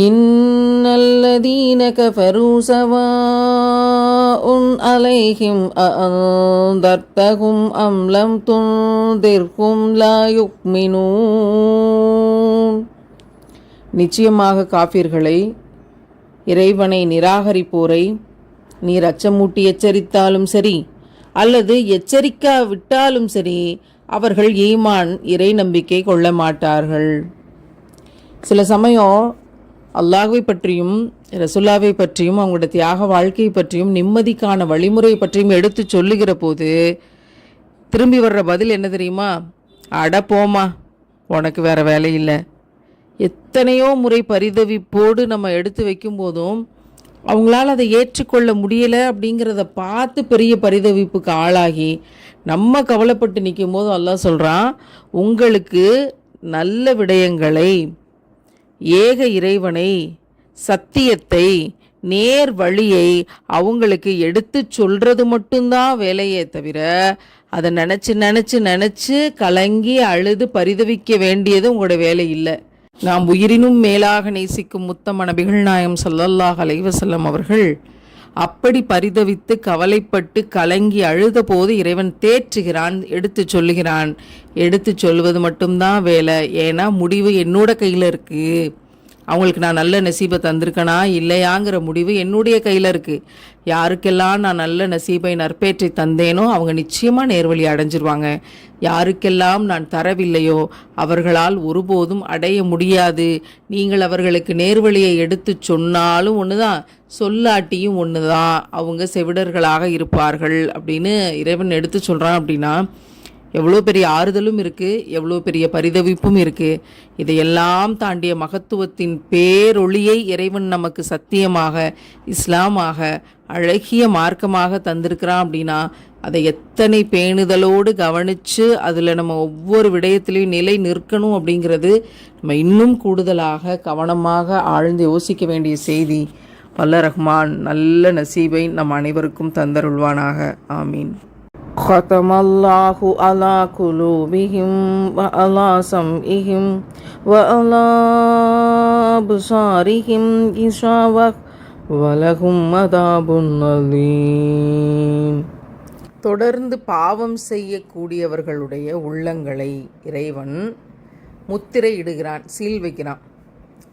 إن الذين كفروا سواء عليهم أأنذرتهم أم لم تنذرهم لا يؤمنون நிச்சயமாக காஃபிர்களை இறைவனை நிராகரிப்போரை நீர் அச்சமூட்டி எச்சரித்தாலும் சரி அல்லது எச்சரிக்காவிட்டாலும் சரி அவர்கள் ஈமான் இறை நம்பிக்கை கொள்ள மாட்டார்கள் சில சமயம் அல்லாஹுவை பற்றியும் ரசுல்லாவை பற்றியும் அவங்களோட தியாக வாழ்க்கை பற்றியும் நிம்மதிக்கான வழிமுறை பற்றியும் எடுத்து சொல்லுகிற போது திரும்பி வர்ற பதில் என்ன தெரியுமா? அட போமா உனக்கு வேற வேலை இல்லை. எத்தனையோ முறை பரிதவிப்போடு நம்ம எடுத்து வைக்கும் போதும் அவங்களால அதை ஏற்றுக்கொள்ள முடியலை அப்படிங்கிறத பார்த்து பெரிய பரிதவிப்புக்கு ஆளாகி நம்ம கவலைப்பட்டு நிற்கும் போது அல்லாஹ் சொல்கிறான் உங்களுக்கு நல்ல விடயங்களை ஏக இறைவனை சத்தியத்தை நேர் வழியை அவங்களுக்கு எடுத்து சொல்கிறது மட்டும்தான் வேலையே தவிர அதை நினச்சி நினச்சி நினச்சி கலங்கி அழுது பரிதவிக்க வேண்டியது உங்களோட வேலை இல்லை. நாம் உயிரினும் மேலாக நேசிக்கும் முத்தம நபிகள் நாயம் சல்லல்லாஹ் அலைவசல்லம் அவர்கள் அப்படி பரிதவித்து கவலைப்பட்டு கலங்கி அழுத போது இறைவன் தேற்றுகிறான் எடுத்து சொல்லுகிறான். எடுத்து சொல்வது மட்டும்தான் வேலை. ஏன்னா முடிவு என்னோட கையில் இருக்குது அவங்களுக்கு நான் நல்ல நசீபை தந்திருக்கேனா இல்லையாங்கிற முடிவு என்னுடைய கையில் இருக்குது யாருக்கெல்லாம் நான் நல்ல நசீபை நற்பேற்றை தந்தேனோ அவங்க நிச்சயமாக நேர்வழி அடைஞ்சிருவாங்க. யாருக்கெல்லாம் நான் தரவில்லையோ அவர்களால் ஒருபோதும் அடைய முடியாது. நீங்கள் அவர்களுக்கு நேர்வழியை எடுத்து சொன்னாலும் ஒன்று தான் சொல்லாட்டியும் ஒன்று தான் அவங்க செவிடர்களாக இருப்பார்கள் அப்படின்னு இறைவன் எடுத்து சொல்கிறான் அப்படின்னா எவ்வளோ பெரிய ஆறுதலும் இருக்குது எவ்வளோ பெரிய பரிதவிப்பும் இருக்குது இதையெல்லாம் தாண்டிய மகத்துவத்தின் பேரொளியை இறைவன் நமக்கு சத்தியமாக இஸ்லாமாக அழகிய மார்க்கமாக தந்திருக்கிறான் அப்படின்னா அதை எத்தனை பேணுதலோடு கவனித்து அதில் நம்ம ஒவ்வொரு விடயத்திலையும் நிலை நிற்கணும் அப்படிங்கிறது நம்ம இன்னும் கூடுதலாக கவனமாக ஆழ்ந்து யோசிக்க வேண்டிய செய்தி. வல்ல ரஹ்மான் நல்ல நசீபை நம் அனைவருக்கும் தந்தருள்வானாக. ஆமீன். ختم الله على قلوبهم وعلى سمعهم وعلى أبصارهم غشاوة ولهم عذاب أليم தொடர்ந்து பாவம் செய்யக்கூடியவர்களுடைய உள்ளங்களை இறைவன் முத்திரை இடுகிறான் சீல் வைக்கிறான்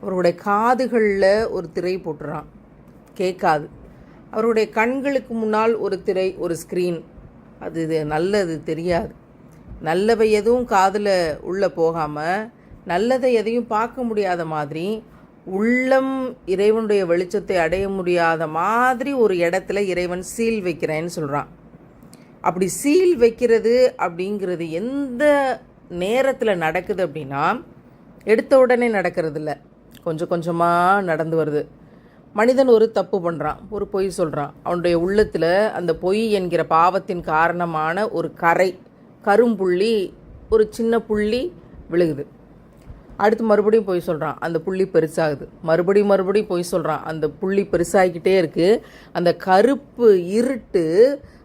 அவருடைய காதுகளில் ஒரு திரை போட்டுறான் கேட்காது அவருடைய கண்களுக்கு முன்னால் ஒரு திரை ஒரு ஸ்க்ரீன் அது இது நல்லது தெரியாது. நல்லவை எதுவும் காதில் உள்ளே போகாமல் நல்லதை எதையும் பார்க்க முடியாத மாதிரி உள்ளம் இறைவனுடைய வெளிச்சத்தை அடைய முடியாத மாதிரி ஒரு இடத்துல இறைவன் சீல் வைக்கிறேன்னு சொல்கிறான் அப்படி சீல் வைக்கிறது அப்படிங்கிறது எந்த நேரத்தில் நடக்குது அப்படின்னா எடுத்த உடனே நடக்கிறது இல்லை கொஞ்சம் கொஞ்சமாக நடந்து வருது. மனிதன் ஒரு தப்பு பண்ணுறான் ஒரு பொய் சொல்கிறான் அவனுடைய உள்ளத்தில் அந்த பொய் என்கிற பாவத்தின் காரணமான ஒரு கரை கரும்புள்ளி ஒரு சின்ன புள்ளி விழுகுது. அடுத்து மறுபடியும் பொய் சொல்கிறான் அந்த புள்ளி பெருசாகுது. மறுபடியும் மறுபடியும் பொய் சொல்கிறான் அந்த புள்ளி பெருசாகிக்கிட்டே இருக்குது அந்த கருப்பு இருட்டு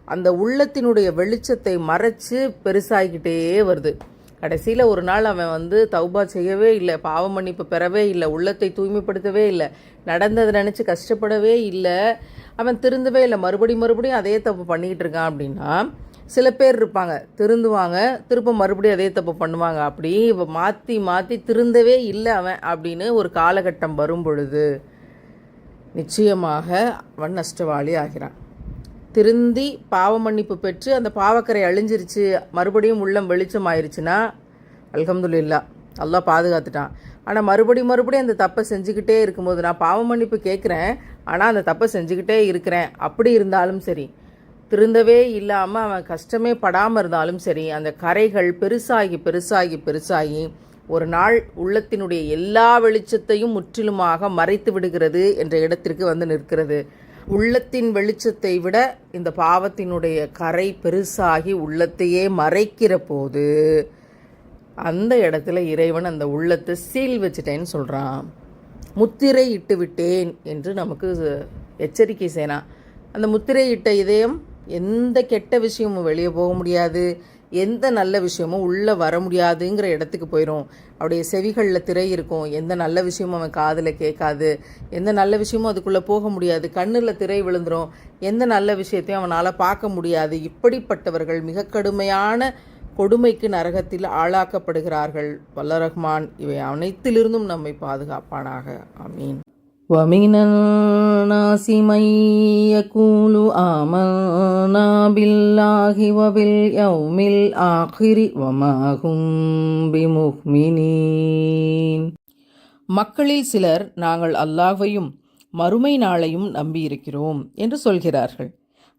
அந்த உள்ளத்தினுடைய வெளிச்சத்தை மறைச்சு பெருசாகிக்கிட்டே வருது. கடைசியில் ஒரு நாள் அவன் வந்து தௌபா செய்யவே இல்லை பாவ மன்னிப்பு பெறவே இல்லை உள்ளத்தை தூய்மைப்படுத்தவே இல்லை நடந்ததை நினச்சி கஷ்டப்படவே இல்லை. அவன் திருந்தவே இல்லை. மறுபடியும் மறுபடியும் அதே தப்பு பண்ணிக்கிட்டு இருக்கான் அப்படின்னா சில பேர் இருப்பாங்க திருந்துவாங்க திரும்ப மறுபடியும் அதே தப்பு பண்ணுவாங்க. அப்படி மாற்றி மாற்றி திருந்தவே இல்லை அவன் அப்படின்னு ஒரு காலகட்டம் வரும் பொழுது நிச்சயமாக அவன் நஷ்டவாளி ஆகிறான். திருந்தி பாவ மன்னிப்பு பெற்று அந்த பாவக்கரை அழிஞ்சிருச்சு. மறுபடியும் உள்ளம் வெளிச்சம் ஆயிருச்சுன்னா அல்ஹம்துலில்லா நல்லா பாதுகாத்துட்டான். ஆனால் மறுபடியும் மறுபடியும் அந்த தப்பை செஞ்சுக்கிட்டே இருக்கும்போது நான் பாவ மன்னிப்பு கேட்குறேன் ஆனால் அந்த தப்பை செஞ்சுக்கிட்டே இருக்கிறேன். அப்படி இருந்தாலும் சரி திருந்தவே இல்லாமல் அவன் கஷ்டமே படாமல் இருந்தாலும் சரி அந்த கரைகள் பெருசாகி பெருசாகி பெருசாகி ஒரு நாள் உள்ளத்தினுடைய எல்லா வெளிச்சத்தையும் முற்றிலுமாக மறைத்து விடுகிறது என்ற இடத்திற்கு வந்து நிற்கிறது. உள்ளத்தின் வெளிச்சத்தை விட இந்த பாவத்தினுடைய கரை பெருசாகி உள்ளத்தையே மறைக்கிற போது அந்த இடத்துல இறைவன் அந்த உள்ளத்தை சீல் வச்சிட்டேன்னு சொல்கிறான் முத்திரை இட்டு விட்டேன் என்று நமக்கு எச்சரிக்கை செய்யலாம் அந்த முத்திரை இட்ட இதயம் எந்த கெட்ட விஷயமும் வெளியே போக முடியாது. எந்த நல்ல விஷயமும் உள்ளே வர முடியாதுங்கிற இடத்துக்கு போயிடும் அவருடைய செவிகளில் திரை இருக்கும். எந்த நல்ல விஷயமும் அவன் காதில் கேட்காது. எந்த நல்ல விஷயமும் அதுக்குள்ளே போக முடியாது. கண்ணில் திரை விழுந்துடும் எந்த நல்ல விஷயத்தையும் அவனால் பார்க்க முடியாது. இப்படிப்பட்டவர்கள் மிக கடுமையான கொடுமைக்கு நரகத்தில் ஆளாக்கப்படுகிறார்கள். வல்ல ரஹ்மான் இவை அனைத்திலிருந்தும் நம்மை பாதுகாப்பானாக. அமீன் ومن الناس من يقول آمنا بالله وباليوم الآخر وما هم بمؤمنين மக்களில் சிலர் நாங்கள் அல்லாஹ்வையும் மறுமை நாளையும் நம்பியிருக்கிறோம் என்று சொல்கிறார்கள்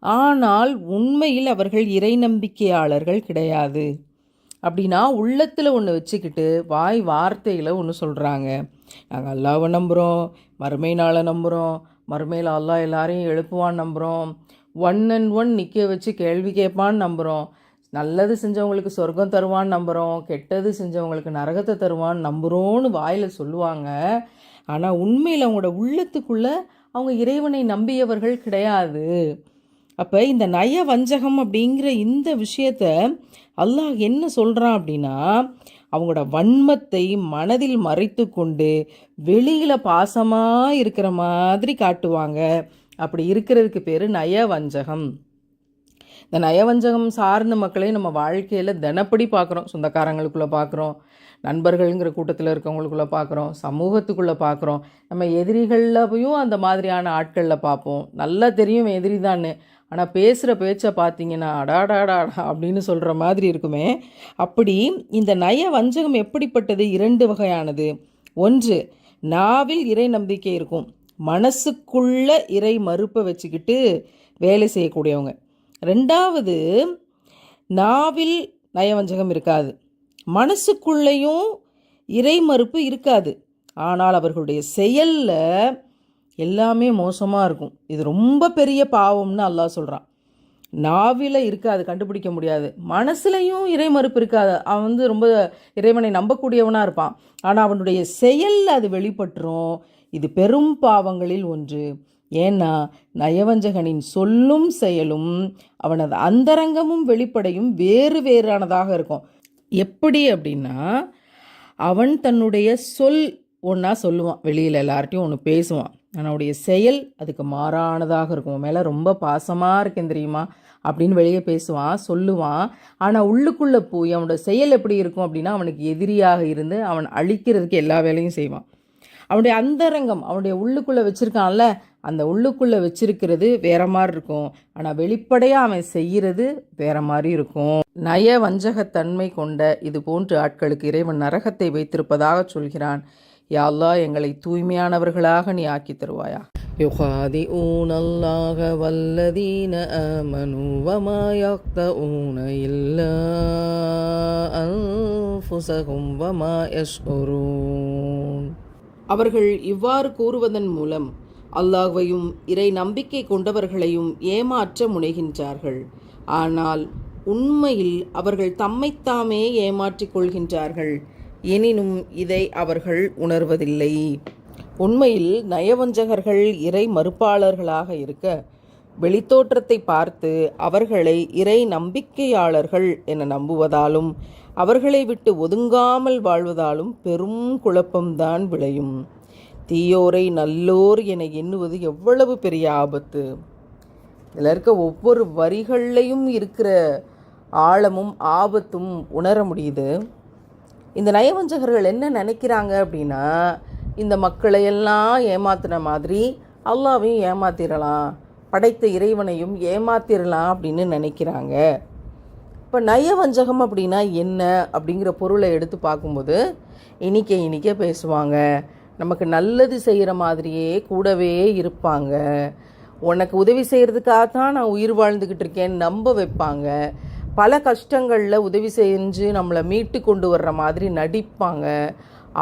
ஆனால் உண்மையில் அவர்கள் இறை நம்பிக்கையாளர்கள் கிடையாது அப்படின்னா உள்ளத்தில் ஒன்று வச்சுக்கிட்டு வாய் வார்த்தையில் ஒன்று சொல்கிறாங்க நாங்கள் அல்லாவை நம்புகிறோம் மறுமை நாளை நம்புகிறோம் மறுமையில் அல்லாஹ் எல்லாரையும் எழுப்புவான்னு நம்புகிறோம் ஒன் அண்ட் ஒன் நிற்க வச்சு கேள்வி கேட்பான்னு நம்புகிறோம் நல்லது செஞ்சவங்களுக்கு சொர்க்கம் தருவான்னு நம்புகிறோம் கெட்டது செஞ்சவங்களுக்கு நரகத்தை தருவான்னு நம்புகிறோன்னு வாயில் சொல்லுவாங்க. ஆனால் உண்மையில் அவங்களோட உள்ளத்துக்குள்ளே அவங்க இறைவனை நம்பியவர்கள் கிடையாது. அப்போ இந்த நய வஞ்சகம் அப்படிங்கிற இந்த விஷயத்த அல்லாஹ் என்ன சொல்கிறான் அப்படின்னா அவங்களோட வன்மத்தை மனதில் மறைத்து கொண்டு வெளியில் பாசமாக இருக்கிற மாதிரி காட்டுவாங்க. அப்படி இருக்கிறதுக்கு பேர் நயவஞ்சகம். இந்த நயவஞ்சகம் சார்ந்த மக்களையும் நம்ம வாழ்க்கையில் தினப்படி பார்க்குறோம். சொந்தக்காரங்களுக்குள்ளே பார்க்குறோம். நண்பர்கள்ங்கிற கூட்டத்தில் இருக்கவங்களுக்குள்ளே பார்க்குறோம் சமூகத்துக்குள்ளே பார்க்குறோம் நம்ம எதிரிகள்லையும் அந்த மாதிரியான ஆட்களில் பார்ப்போம் நல்லா தெரியும் எதிரி தான் ஆனால் பேசுகிற பேச்சை பார்த்தீங்கன்னா அடாடாடா அப்படின்னு சொல்கிற மாதிரி இருக்குமே. அப்படி இந்த நய வஞ்சகம் எப்படிப்பட்டது? இரண்டு வகையானது. ஒன்று நாவில் இறை நம்பிக்கை இருக்கும். மனசுக்குள்ள இறை மறுப்பை வச்சுக்கிட்டு வேலை செய்யக்கூடியவங்க. ரெண்டாவது நாவில் நயவஞ்சகம் இருக்காது. மனசுக்குள்ளேயும் இறை மறுப்பு இருக்காது. ஆனால் அவர்களுடைய செயலில் எல்லாமே மோசமாக இருக்கும். இது ரொம்ப பெரிய பாவம்னு அல்லாஹ் சொல்கிறான் நாவில இருக்காது கண்டுபிடிக்க முடியாது. மனசுலையும் இறை மறுப்பு இருக்காது. அவன் வந்து ரொம்ப இறைவனை நம்பக்கூடியவனாக இருப்பான். ஆனால் அவனுடைய செயலில் அது வெளிப்பட்டுரும். இது பெரும் பாவங்களில் ஒன்று. ஏன்னா நயவஞ்சகனின் சொல்லும் செயலும் அவனது அந்தரங்கமும் வெளிப்படையும் வேறு வேறானதாக இருக்கும். எப்படி அப்படின்னா அவன் தன்னுடைய சொல் ஒன்றா சொல்லுவான். வெளியில் எல்லார்ட்டையும் ஒன்று பேசுவான். அவனுடைய செயல் அதுக்கு மாறானதாக இருக்கும். உன் மேலே ரொம்ப பாசமாக இருக்கேன் தெரியுமா? அப்படின்னு வெளியே பேசுவான் சொல்லுவான். ஆனால் உள்ளுக்குள்ளே போய் அவனோட செயல் எப்படி இருக்கும் அப்படின்னா அவனுக்கு எதிரியாக இருந்து அவன் அழிக்கிறதுக்கு எல்லா வேலையும் செய்வான். அவனுடைய அந்தரங்கம் அவனுடைய உள்ளுக்குள்ளே வச்சுருக்கான்ல அந்த உள்ளுக்குள்ளே வச்சிருக்கிறது வேற மாதிரி இருக்கும் ஆனால் வெளிப்படையாக அவன் செய்கிறது வேற மாதிரி இருக்கும் நய வஞ்சகத்தன்மை கொண்ட இது போன்ற ஆட்களுக்கு இறைவன் நரகத்தை வைத்திருப்பதாக சொல்கிறான் யா அல்லாஹ் எங்களை தூய்மையானவர்களாக நீ ஆக்கி தருவாயா يخادعون الله والذين آمنوا وما يخدعون إلا أنفسهم وما يشعرون அவர்கள் இவ்வாறு கூறுவதன் மூலம் அல்லாஹ்வையும் இறை நம்பிக்கை கொண்டவர்களையும் ஏமாற்ற முனைகின்றார்கள். ஆனால் உண்மையில் அவர்கள் தம்மைத்தாமே ஏமாற்றிக் கொள்கின்றார்கள். எனினும் இதை அவர்கள் உணர்வதில்லை. உண்மையில் நயவஞ்சகர்கள் இறை மறுப்பாளர்களாக இருக்க வெளித்தோற்றத்தை பார்த்து அவர்களை இறை நம்பிக்கையாளர்கள் என நம்புவதாலும் அவர்களை விட்டு ஒதுங்காமல் வாழ்வதாலும் பெரும் குழப்பம்தான் விளையும். தீயோரை நல்லோர் என எண்ணுவது எவ்வளவு பெரிய ஆபத்து? இதில் இருக்க ஒவ்வொரு வரிகள்லையும் இருக்கிற ஆழமும் ஆபத்தும் உணர முடியுது. இந்த நயவஞ்சகர்கள் என்ன நினைக்கிறாங்க அப்படின்னா இந்த மக்களை எல்லாம் ஏமாத்தின மாதிரி அல்லாவையும் ஏமாத்திரலாம் படைத்த இறைவனையும் ஏமாத்திரலாம் அப்படின்னு நினைக்கிறாங்க. இப்போ நயவஞ்சகம் அப்படின்னா என்ன அப்படிங்கிற பொருளை எடுத்து பார்க்கும்போது இனிக்க இனிக்க பேசுவாங்க. நமக்கு நல்லது செய்கிற மாதிரியே கூடவே இருப்பாங்க. உனக்கு உதவி செய்கிறதுக்காக தான் நான் உயிர் வாழ்ந்துக்கிட்டு இருக்கேன்னு நம்ப வைப்பாங்க. பல கஷ்டங்களில் உதவி செஞ்சு நம்மளை மீட்டு கொண்டு வர்ற மாதிரி நடிப்பாங்க.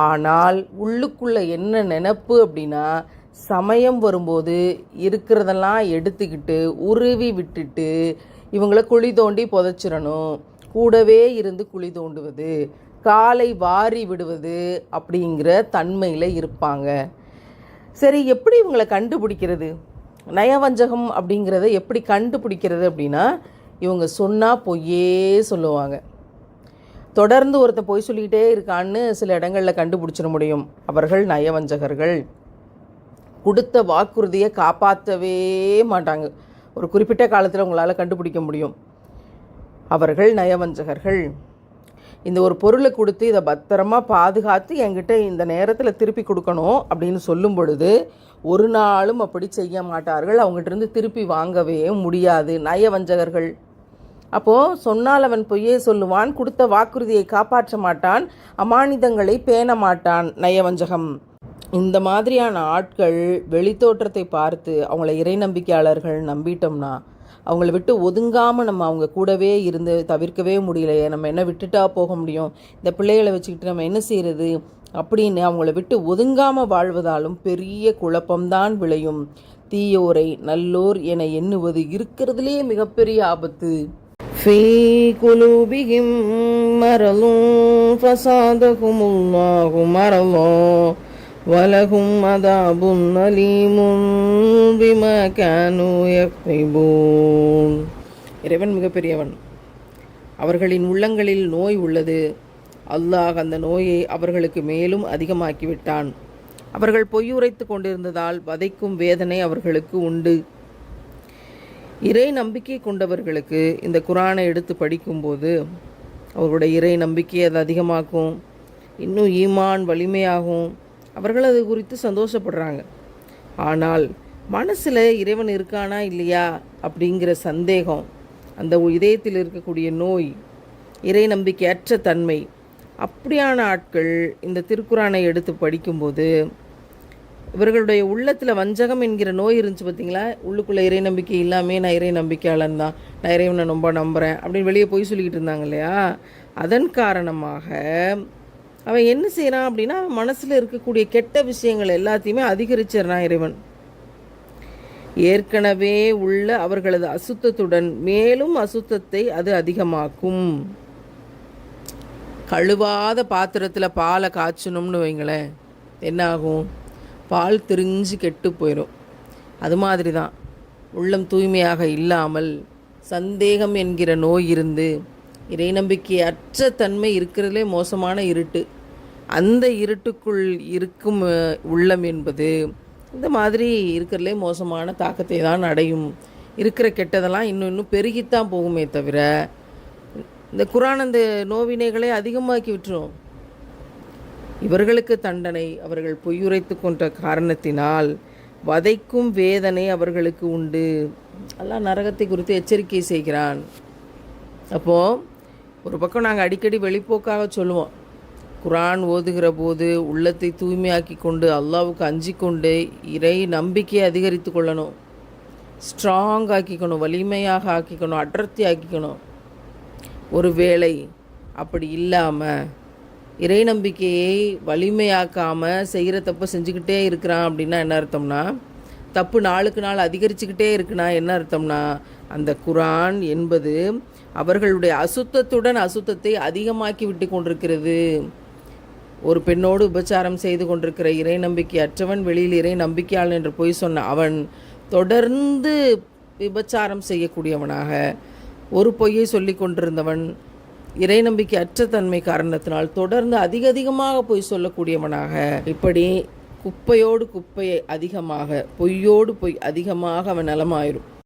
ஆனால் உள்ளுக்குள்ளே என்ன நினப்பு அப்படின்னா சமயம் வரும்போது இருக்கிறதெல்லாம் எடுத்துக்கிட்டு உருவி விட்டுட்டு இவங்கள குழி தோண்டி புதைச்சிடணும். கூடவே இருந்து குழி தோண்டுவது காலை வாரி விடுவது அப்படிங்கிற தன்மையில் இருப்பாங்க. சரி எப்படி இவங்களை கண்டுபிடிக்கிறது? நயவஞ்சகம் அப்படிங்கிறத எப்படி கண்டுபிடிக்கிறது அப்படின்னா இவங்க சொன்னால் பொய்யே சொல்லுவாங்க. தொடர்ந்து ஒருத்தன் பொய் சொல்லிக்கிட்டே இருக்கான்னு சில இடங்களில் கண்டுபிடிச்சிட முடியும். அவர்கள் நயவஞ்சகர்கள். கொடுத்த வாக்குறுதியை காப்பாற்றவே மாட்டாங்க. ஒரு குறிப்பிட்ட காலத்தில் உங்களால் கண்டுபிடிக்க முடியும். அவர்கள் நயவஞ்சகர்கள். இந்த ஒரு பொருளை கொடுத்து இதை பத்திரமா பாதுகாத்து என்கிட்ட இந்த நேரத்தில் திருப்பி கொடுக்கணும் அப்படின்னு சொல்லும் பொழுது ஒரு நாளும் அப்படி செய்ய மாட்டார்கள். அவங்ககிட்ட இருந்து திருப்பி வாங்கவே முடியாது. நயவஞ்சகர்கள். அப்போது சொன்னால் அவன் பொய்யே சொல்லுவான் கொடுத்த வாக்குறுதியை காப்பாற்ற மாட்டான் அமானிதங்களை பேண மாட்டான் நயவஞ்சகம். இந்த மாதிரியான ஆட்கள் வெளித்தோற்றத்தை பார்த்து அவங்கள இறை நம்பிக்கையாளர்கள் நம்பிட்டோம்னா அவங்கள விட்டு ஒதுங்காமல் நம்ம அவங்க கூடவே இருந்து தவிர்க்கவே முடியலையே நம்ம என்ன விட்டுட்டா போக முடியும் இந்த பிள்ளைகளை வச்சுக்கிட்டு நம்ம என்ன செய்கிறது அப்படின்னு அவங்கள விட்டு ஒதுங்காமல் வாழ்வதாலும் பெரிய குழப்பம்தான் விளையும் தீயோரை நல்லோர் என எண்ணுவது இருக்கிறதுலே மிகப்பெரிய ஆபத்து في قلوبهم مرض فصادهم الله مرضا ولهم عذاب أليم بما كانوا يكذبون இறைவன் மிகப்பெரியவன் அவர்களின் உள்ளங்களில் நோய் உள்ளது அல்லாஹ் அந்த நோயை அவர்களுக்கு மேலும் அதிகமாக்கிவிட்டான் அவர்கள் பொய்யுரைத்து கொண்டிருந்ததால் வதைக்கும் வேதனை அவர்களுக்கு உண்டு இறை நம்பிக்கை கொண்டவர்களுக்கு இந்த குரானை எடுத்து படிக்கும்போது அவர்களுடைய இறை நம்பிக்கை அது அதிகமாக்கும் இன்னும் ஈமான் வலிமையாகும் அவர்கள் அது குறித்து சந்தோஷப்படுறாங்க. ஆனால் மனசில் இறைவன் இருக்கானா இல்லையா அப்படிங்கிற சந்தேகம் அந்த இதயத்தில் இருக்கக்கூடிய நோய் இறை நம்பிக்கையற்ற தன்மை அப்படியான ஆட்கள் இந்த திருக்குறானை எடுத்து படிக்கும்போது இவர்களுடைய உள்ளத்தில் வஞ்சகம் என்கிற நோய் இருந்துச்சு பார்த்தீங்களா உள்ளுக்குள்ளே இறை நம்பிக்கை இல்லாமல் நான் இறை நம்பிக்கையாளன் தான் நான் இறைவனை ரொம்ப நம்புகிறேன் அப்படின்னு வெளியே போய் சொல்லிக்கிட்டு இருந்தாங்க இல்லையா? அதன் காரணமாக அவன் என்ன செய்கிறான் அப்படின்னா அவன் மனசில் இருக்கக்கூடிய கெட்ட விஷயங்கள் எல்லாத்தையுமே அதிகரிச்சிடறான் இறைவன். ஏற்கனவே உள்ள அவர்களது அசுத்தத்துடன் மேலும் அசுத்தத்தை அது அதிகமாக்கும். கழுவாத பாத்திரத்தில் பாலை காய்ச்சணும்னு வைங்களேன் என்ன ஆகும் பால் திரிஞ்சு கெட்டு போயிடும் அது மாதிரி தான் உள்ளம் தூய்மையாக இல்லாமல் சந்தேகம் என்கிற நோய் இருந்து இறை நம்பிக்கை அற்ற தன்மை இருக்கிறதுலே மோசமான இருட்டு. அந்த இருட்டுக்குள் இருக்கும் உள்ளம் என்பது இந்த மாதிரி இருக்கிறதுலே மோசமான தாக்கத்தை தான் அடையும். இருக்கிற கெட்டதெல்லாம் இன்னும் இன்னும் பெருகித்தான் போகுமே தவிர இந்த குரான் அந்த நோவினைகளை அதிகமாக்கி விட்டுரும். இவர்களுக்கு தண்டனை அவர்கள் பொய்யுரைத்து கொண்ட காரணத்தினால் வதைக்கும் வேதனை அவர்களுக்கு உண்டு. எல்லாம் நரகத்தை குறித்து எச்சரிக்கை செய்கிறான். அப்போது ஒரு பக்கம் நாங்கள் அடிக்கடி வெளிப்போக்காக சொல்லுவோம். குரான் ஓதுகிற போது உள்ளத்தை தூய்மையாக்கி கொண்டு அல்லாவுக்கு அஞ்சி கொண்டு இறை நம்பிக்கையை அதிகரித்து கொள்ளணும். ஸ்ட்ராங் ஆக்கிக்கணும் வலிமையாக ஆக்கிக்கணும் அடர்த்தி ஆக்கிக்கணும். ஒரு வேளை அப்படி இல்லாமல் இறை நம்பிக்கையை வலிமையாக்காமல் செய்கிற தப்பை செஞ்சுக்கிட்டே இருக்கிறான் அப்படின்னா என்ன அர்த்தம்னா தப்பு நாளுக்கு நாள் அதிகரிச்சுக்கிட்டே இருக்குன்னா என்ன அர்த்தம்னா அந்த குரான் என்பது அவர்களுடைய அசுத்தத்துடன் அசுத்தத்தை அதிகமாக்கி விட்டு கொண்டிருக்கிறது. ஒரு பெண்ணோடு உபச்சாரம் செய்து கொண்டிருக்கிற இறை நம்பிக்கை அற்றவன் வெளியில் இறை நம்பிக்கையாளன் என்று பொய் சொன்ன அவன் தொடர்ந்து விபச்சாரம் செய்யக்கூடியவனாக ஒரு பொய்யை சொல்லி கொண்டிருந்தவன் இறை நம்பிக்கை அற்ற தன்மை காரணத்தினால் தொடர்ந்து அதிக அதிகமாக பொய் சொல்லக்கூடியவனாக இப்படி குப்பையோடு குப்பையை அதிகமாக பொய்யோடு பொய் அதிகமாக அவன் நலமாயிரும்.